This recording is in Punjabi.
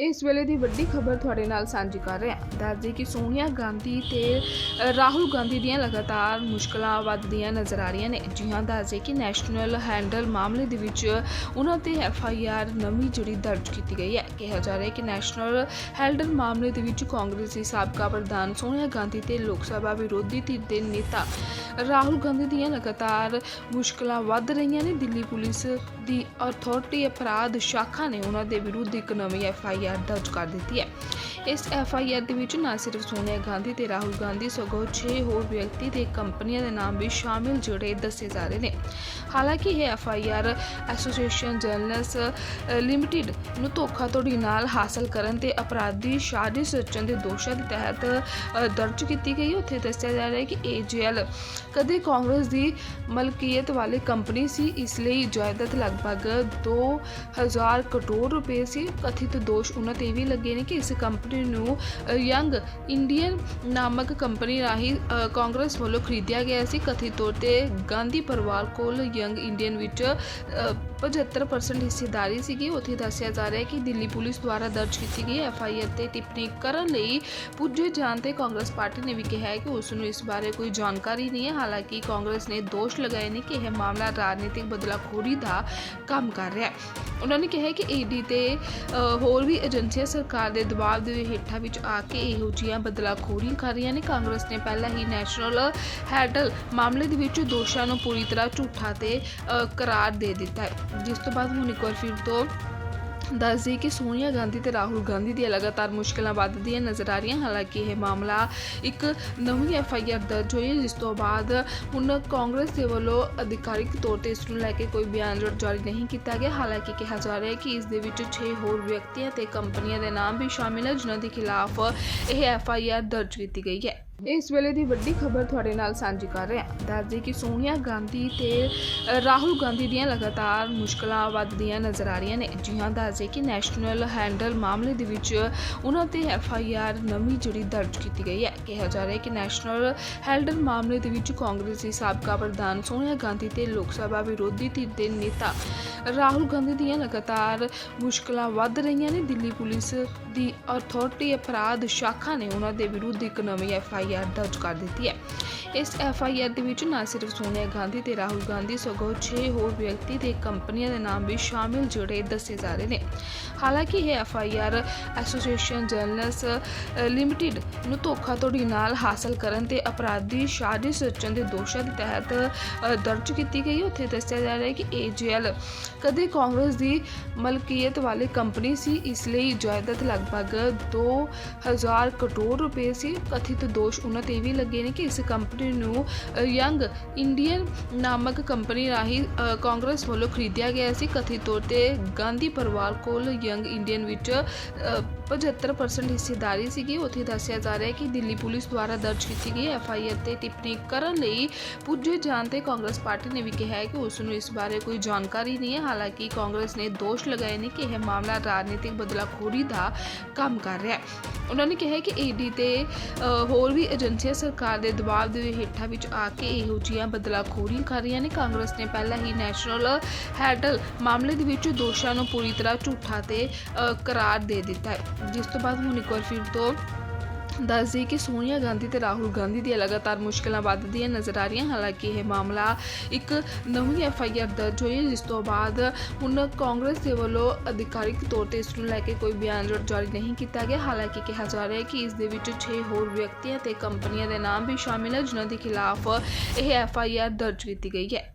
ਇਸ ਵੇਲੇ ਦੀ ਵੱਡੀ ਖਬਰ ਤੁਹਾਡੇ ਨਾਲ ਸਾਂਝੀ ਕਰ ਰਹੇ ਹਾਂ। ਦੱਸਦੇ ਕਿ ਸੋਨੀਆ ਗਾਂਧੀ ਤੇ ਰਾਹੁਲ ਗਾਂਧੀ ਦੀਆਂ ਲਗਾਤਾਰ ਮੁਸ਼ਕਲਾਂ ਵੱਧਦੀਆਂ ਨਜ਼ਰ ਆ ਰਹੀਆਂ ਨੇ। ਜੀ ਹਾਂ, ਦੱਸਦੇ ਕਿ ਨੈਸ਼ਨਲ ਹੈਂਡਲ ਮਾਮਲੇ ਦੇ ਵਿੱਚ ਉਹਨਾਂ ਤੇ ਐਫ ਆਈ ਆਰ ਨਵੀਂ ਜਿਹੜੀ ਦਰਜ ਕੀਤੀ ਗਈ ਹੈ। ਕਿਹਾ ਜਾ ਰਿਹਾ ਹੈ ਕਿ ਨੈਸ਼ਨਲ ਹੈਂਡਲ ਮਾਮਲੇ ਦੇ ਵਿੱਚ ਕਾਂਗਰਸ ਦੀ ਸਾਬਕਾ ਪ੍ਰਧਾਨ ਸੋਨੀਆ ਗਾਂਧੀ ਤੇ ਲੋਕ ਸਭਾ ਵਿਰੋਧੀ ਧਿਰ ਦੇ ਨੇਤਾ ਰਾਹੁਲ ਗਾਂਧੀ ਦੀਆਂ ਲਗਾਤਾਰ ਮੁਸ਼ਕਲਾਂ ਵੱਧ ਰਹੀਆਂ ਨੇ। ਦਿੱਲੀ ਪੁਲਿਸ ਦੀ ਅਥਾਰਟੀ ਅਪਰਾਧ ਸ਼ਾਖਾ ਨੇ ਉਹਨਾਂ ਦੇ ਵਿਰੁੱਧ ਇੱਕ ਨਵੀਂ ਐਫ ਆਈ ਆਰ ਦਰਜ ਕਰ ਦਿੱਤੀ ਹੈ। ਇਸ ਐਫ ਆਈ ਆਰ ਦੇ ਵਿੱਚ ਨਾ ਸਿਰਫ ਸੋਨੀਆ ਗਾਂਧੀ ਤੇ ਰਾਹੁਲ ਗਾਂਧੀ, ਸਗੋਂ 6 ਹੋਰ ਵਿਅਕਤੀ ਤੇ ਕੰਪਨੀਆਂ ਦੇ ਨਾਮ ਵੀ ਸ਼ਾਮਿਲ ਜਿਹੜੇ ਦੱਸੇ ਜਾ ਰਹੇ ਨੇ। ਹਾਲਾਂਕਿ ਇਹ F I R association journals limited ਨੂੰ ਧੋਖਾਧੜੀ ਨਾਲ ਹਾਸਲ ਕਰਨ ਤੇ ਅਪਰਾਧੀ ਸਾਜ਼ਿਸ਼ ਰਚਣ ਦੇ ਦੋਸ਼ਾਂ ਦੇ ਤਹਿਤ ਦਰਜ ਕੀਤੀ ਗਈ। ਉੱਥੇ ਦੱਸਿਆ ਜਾ ਰਿਹਾ ਹੈ ਕਿ ਏਜੀਐਲ ਕਦੇ ਕਾਂਗਰਸ ਦੀ ਮਲਕੀਅਤ ਵਾਲੀ ਕੰਪਨੀ ਸੀ। ਇਸ ਲਈ ਜਾਇਦਾਦ ਲਗਭਗ 2000 ਕਰੋੜ ਰੁਪਏ ਸੀ। ਕਥਿਤ ਦੋਸ਼ ਉਹਨਾਂ ਤੇ ਵੀ ਲੱਗੇ ਨੇ ਕਿ ਇਸ ਕੰਪਨੀ ਨੂੰ ਯੰਗ ਇੰਡੀਅਨ ਨਾਮਕ ਕੰਪਨੀ ਰਾਹੀਂ ਕਾਂਗਰਸ ਵੱਲੋਂ ਖਰੀਦਿਆ ਗਿਆ ਸੀ। ਕਥਿਤ ਤੌਰ ਤੇ ਗਾਂਧੀ ਪਰਿਵਾਰ ਕੋਲ ਯੰਗ ਇੰਡੀਅਨ ਵਿੱਚ 75% ਹਿੱਸੇਦਾਰੀ ਸੀਗੀ। ਉੱਥੇ ਦੱਸਿਆ ਜਾ ਰਿਹਾ ਹੈ ਕਿ ਦਿੱਲੀ ਪੁਲਿਸ ਦੁਆਰਾ ਦਰਜ ਕੀਤੀ ਗਈ ਐਫ ਆਈ ਆਰ ਤੇ ਟਿੱਪਣੀ ਕਰਨ ਲਈ ਪੁੱਜੇ ਜਾਣ ਤੇ ਕਾਂਗਰਸ ਪਾਰਟੀ ਨੇ ਵੀ ਕਿਹਾ ਹੈ ਕਿ ਉਸ ਨੂੰ ਇਸ ਬਾਰੇ ਕੋਈ ਜਾਣਕਾਰੀ ਨਹੀਂ ਹੈ। ਹਾਲਾਂਕਿ ਕਾਂਗਰਸ ਨੇ ਦੋਸ਼ ਲਗਾਏ ਨੇ ਕਿ ਇਹ ਮਾਮਲਾ ਰਾਜਨੀਤਿਕ ਬਦਲਾਖੋਰੀ ਦਾ ਕੰਮ ਕਰ ਰਿਹਾ ਹੈ। ਉਹਨਾਂ ਨੇ ਕਿਹਾ ਕਿ ਈਡੀ ਤੇ ਅ, ਹੋਰ ਵੀ ਏਜੰਸੀਆਂ ਸਰਕਾਰ ਦੇ ਦਬਾਅ ਦੇ ਹੇਠਾਂ ਵਿੱਚ ਆ ਕੇ ਇਹੋ ਜਿਹੀਆਂ ਬਦਲਾਖੋਰੀਆਂ ਕਰ ਰਹੀਆਂ ਨੇ। ਕਾਂਗਰਸ ਨੇ ਪਹਿਲਾਂ ਹੀ ਨੈਸ਼ਨਲ ਹੈਡਲ ਮਾਮਲੇ ਦੇ ਵਿੱਚ ਦੋਸ਼ਾਂ ਨੂੰ ਪੂਰੀ ਤਰ੍ਹਾਂ ਝੂਠਾ ਤੇ ਕਰਾਰ ਦੇ ਦਿੱਤਾ ਹੈ। ਜਿਸ ਤੋਂ ਬਾਅਦ ਹੁਣ ਇੱਕ ਵਾਰ ਫਿਰ ਤੋਂ ਦੱਸ ਦਈਏ ਕਿ ਸੋਨੀਆ ਗਾਂਧੀ ਤੇ ਰਾਹੁਲ ਗਾਂਧੀ ਦੀਆਂ ਲਗਾਤਾਰ ਮੁਸ਼ਕਲਾਂ ਵੱਧਦੀਆਂ ਨਜ਼ਰ ਆ ਰਹੀਆਂ। ਹਾਲਾਂਕਿ ਇਹ ਮਾਮਲਾ ਇੱਕ ਨਵੀਂ ਐਫ ਆਈ ਆਰ ਦਰਜ ਹੋਈ ਹੈ, ਜਿਸ ਤੋਂ ਬਾਅਦ ਹੁਣ ਕਾਂਗਰਸ ਦੇ ਵੱਲੋਂ ਅਧਿਕਾਰਿਕ ਤੌਰ ਤੇ ਇਸ ਨੂੰ ਲੈ ਕੇ ਕੋਈ ਬਿਆਨ ਜਾਰੀ ਨਹੀਂ ਕੀਤਾ ਗਿਆ। ਹਾਲਾਂਕਿ ਕਿਹਾ ਜਾ ਰਿਹਾ ਹੈ ਕਿ ਇਸ ਦੇ ਵਿੱਚ 6 ਹੋਰ ਵਿਅਕਤੀਆਂ ਤੇ ਕੰਪਨੀਆਂ ਦੇ ਨਾਮ ਵੀ ਸ਼ਾਮਿਲ ਹੈ ਜਿਨ੍ਹਾਂ ਦੇ ਖਿਲਾਫ ਇਹ ਐਫ ਆਈ ਆਰ ਦਰਜ ਕੀਤੀ ਗਈ ਹੈ। ਇਸ ਵੇਲੇ ਦੀ ਵੱਡੀ ਖਬਰ ਤੁਹਾਡੇ ਨਾਲ ਸਾਂਝੀ ਕਰ ਰਹੇ ਹਾਂ। ਦੱਸਦੇ ਕਿ ਸੋਨੀਆ ਗਾਂਧੀ ਤੇ ਰਾਹੁਲ ਗਾਂਧੀ ਦੀਆਂ ਲਗਾਤਾਰ ਮੁਸ਼ਕਲਾਂ ਵੱਧਦੀਆਂ ਨਜ਼ਰ ਆ ਰਹੀਆਂ ਨੇ। ਜੀ ਹਾਂ ਦੱਸਦੇ ਕਿ ਨੈਸ਼ਨਲ ਹੈਂਡਲ ਮਾਮਲੇ ਦੇ ਵਿੱਚ ਉਹਨਾਂ ਤੇ ਐਫ ਆਈ ਆਰ ਨਵੀਂ ਜਿਹੜੀ ਦਰਜ ਕੀਤੀ ਗਈ ਹੈ। ਕਿਹਾ ਜਾ ਰਿਹਾ ਹੈ ਕਿ ਨੈਸ਼ਨਲ ਹੈਂਡਲ ਮਾਮਲੇ ਦੇ ਵਿੱਚ ਕਾਂਗਰਸ ਦੀ ਸਾਬਕਾ ਪ੍ਰਧਾਨ ਸੋਨੀਆ ਗਾਂਧੀ ਤੇ ਲੋਕ ਸਭਾ ਵਿਰੋਧੀ ਧਿਰ ਦੇ ਨੇਤਾ ਰਾਹੁਲ ਗਾਂਧੀ ਦੀਆਂ ਲਗਾਤਾਰ ਮੁਸ਼ਕਲਾਂ ਵੱਧ ਰਹੀਆਂ ਨੇ। ਦਿੱਲੀ ਪੁਲਿਸ ਦੀ ਅਥਾਰਟੀ ਅਪਰਾਧ ਸ਼ਾਖਾ ਨੇ ਉਹਨਾਂ ਦੇ ਵਿਰੁੱਧ ਇੱਕ ਨਵੀਂ ਐਫ ਆਈ ਆਰ ਦਰਜ ਕਰ ਦਿੱਤੀ ਹੈ। ਇਸ ਐਫ ਆਈ ਆਰ ਦੇ ਵਿੱਚ ਨਾ ਸਿਰਫ ਸੋਨੀਆ ਗਾਂਧੀ ਤੇ ਰਾਹੁਲ ਗਾਂਧੀ ਸਗੋਂ 6 ਹੋਰ ਵਿਅਕਤੀ ਤੇ ਕੰਪਨੀਆਂ ਦੇ ਨਾਮ ਵੀ ਸ਼ਾਮਿਲ ਜਿਹੜੇ ਦੱਸੇ ਜਾ ਰਹੇ ਨੇ। ਹਾਲਾਂਕਿ ਇਹ F I R association journals limited ਨੂੰ ਧੋਖਾਧੜੀ ਨਾਲ ਹਾਸਲ ਕਰਨ ਤੇ ਅਪਰਾਧੀ ਸਾਜ਼ਿਸ਼ ਰਚਣ ਦੇ ਦੋਸ਼ਾਂ ਦੇ ਤਹਿਤ ਦਰਜ ਕੀਤੀ ਗਈ। ਉੱਥੇ ਦੱਸਿਆ ਜਾ ਰਿਹਾ ਹੈ ਕਿ ਏਜੀਐਲ ਕਦੇ ਕਾਂਗਰਸ ਦੀ ਮਲਕੀਅਤ ਵਾਲੀ ਕੰਪਨੀ ਸੀ, ਇਸ ਲਈ ਜਾਇਦਾਦ ਲਗਭਗ 2000 ਕਰੋੜ ਰੁਪਏ ਸੀ। ਕਥਿਤ ਦੋਸ਼ ਉਹਨਾਂ ਤੇ ਵੀ ਲੱਗੇ ਨੇ ਕਿ ਇਸ ਕੰਪਨੀ ਨੂੰ ਯੰਗ ਇੰਡੀਅਨ ਨਾਮਕ ਕੰਪਨੀ ਰਾਹੀਂ ਕਾਂਗਰਸ ਵੱਲੋਂ ਖਰੀਦਿਆ ਗਿਆ ਸੀ। ਕਥਿਤ ਤੌਰ ਤੇ ਗਾਂਧੀ ਪਰਿਵਾਰ ਕੋਲ ਯੰਗ ਇੰਡੀਅਨ ਵਿੱਚ ਅ, 75% ਹਿੱਸੇਦਾਰੀ ਸੀਗੀ। ਉੱਥੇ ਦੱਸਿਆ ਜਾ ਰਿਹਾ ਹੈ ਕਿ ਦਿੱਲੀ ਪੁਲਿਸ ਦੁਆਰਾ ਦਰਜ ਕੀਤੀ ਗਈ ਐਫ ਆਈ ਆਰ ਤੇ ਟਿੱਪਣੀ ਕਰਨ ਲਈ ਪੁੱਜੇ ਜਾਣ ਤੇ ਕਾਂਗਰਸ ਪਾਰਟੀ ਨੇ ਵੀ ਕਿਹਾ ਹੈ ਕਿ ਉਸ ਨੂੰ ਇਸ ਬਾਰੇ ਕੋਈ ਜਾਣਕਾਰੀ ਨਹੀਂ ਹੈ। ਹਾਲਾਂਕਿ ਕਾਂਗਰਸ ਨੇ ਦੋਸ਼ ਲਗਾਏ ਨੇ ਕਿ ਇਹ ਮਾਮਲਾ ਰਾਜਨੀਤਿਕ ਬਦਲਾਖੋਰੀ ਦਾ ਕੰਮ ਕਰ ਰਿਹਾ ਹੈ। ਉਹਨਾਂ ਨੇ ਕਿਹਾ ਕਿ ਈਡੀ ਤੇ ਅ, ਹੋਰ ਵੀ ਏਜੰਸੀਆਂ ਸਰਕਾਰ ਦੇ ਦਬਾਅ ਦੇ ਹੇਠਾਂ ਵਿੱਚ ਆ ਕੇ ਇਹੋ ਜਿਹੀਆਂ ਬਦਲਾਖੋਰੀਆਂ ਕਰ ਰਹੀਆਂ ਨੇ। ਕਾਂਗਰਸ ਨੇ ਪਹਿਲਾਂ ਹੀ ਨੈਸ਼ਨਲ ਹੈਡਲ ਮਾਮਲੇ ਦੇ ਵਿੱਚ ਦੋਸ਼ਾਂ ਨੂੰ ਪੂਰੀ ਤਰ੍ਹਾਂ ਝੂਠਾ ਤੇ ਅ, ਕਰਾਰ ਦੇ ਦਿੱਤਾ ਜਿਸ ਤੋਂ ਬਾਅਦ ਹੁਣ ਇੱਕ ਵਾਰ ਫਿਰ ਤੋਂ ਦੱਸਦੀ ਕਿ ਸੋਨੀਆ ਗਾਂਧੀ ਤੇ ਰਾਹੁਲ ਗਾਂਧੀ ਦੀਆਂ ਲਗਾਤਾਰ ਮੁਸ਼ਕਲਾਂ ਵੱਧਦੀਆਂ ਨਜ਼ਰ ਆ ਰਹੀਆਂ, ਹਾਲਾਂਕਿ ਇਹ ਮਾਮਲਾ ਇੱਕ ਨਵੀਂ ਐਫ ਆਈ ਆਰ ਦਰਜ ਹੋਈ ਹੈ, ਜਿਸ ਤੋਂ ਬਾਅਦ ਹੁਣ ਕਾਂਗਰਸ ਦੇ ਵੱਲੋਂ ਅਧਿਕਾਰਿਕ ਤੌਰ ਤੇ ਇਸ ਨੂੰ ਲੈ ਕੇ ਕੋਈ ਬਿਆਨ ਜਾਰੀ ਨਹੀਂ ਕੀਤਾ ਗਿਆ। ਹਾਲਾਂਕਿ ਕਿਹਾ ਜਾ ਰਿਹਾ ਹੈ ਕਿ ਇਸ ਦੇ ਵਿੱਚ 6 ਹੋਰ ਵਿਅਕਤੀਆਂ ਤੇ ਕੰਪਨੀਆਂ ਦੇ ਨਾਮ ਵੀ ਸ਼ਾਮਿਲ ਹੈ, ਜਿਨ੍ਹਾਂ ਦੇ ਖਿਲਾਫ ਇਹ ਐਫ ਆਈ ਆਰ ਦਰਜ ਕੀਤੀ ਗਈ ਹੈ।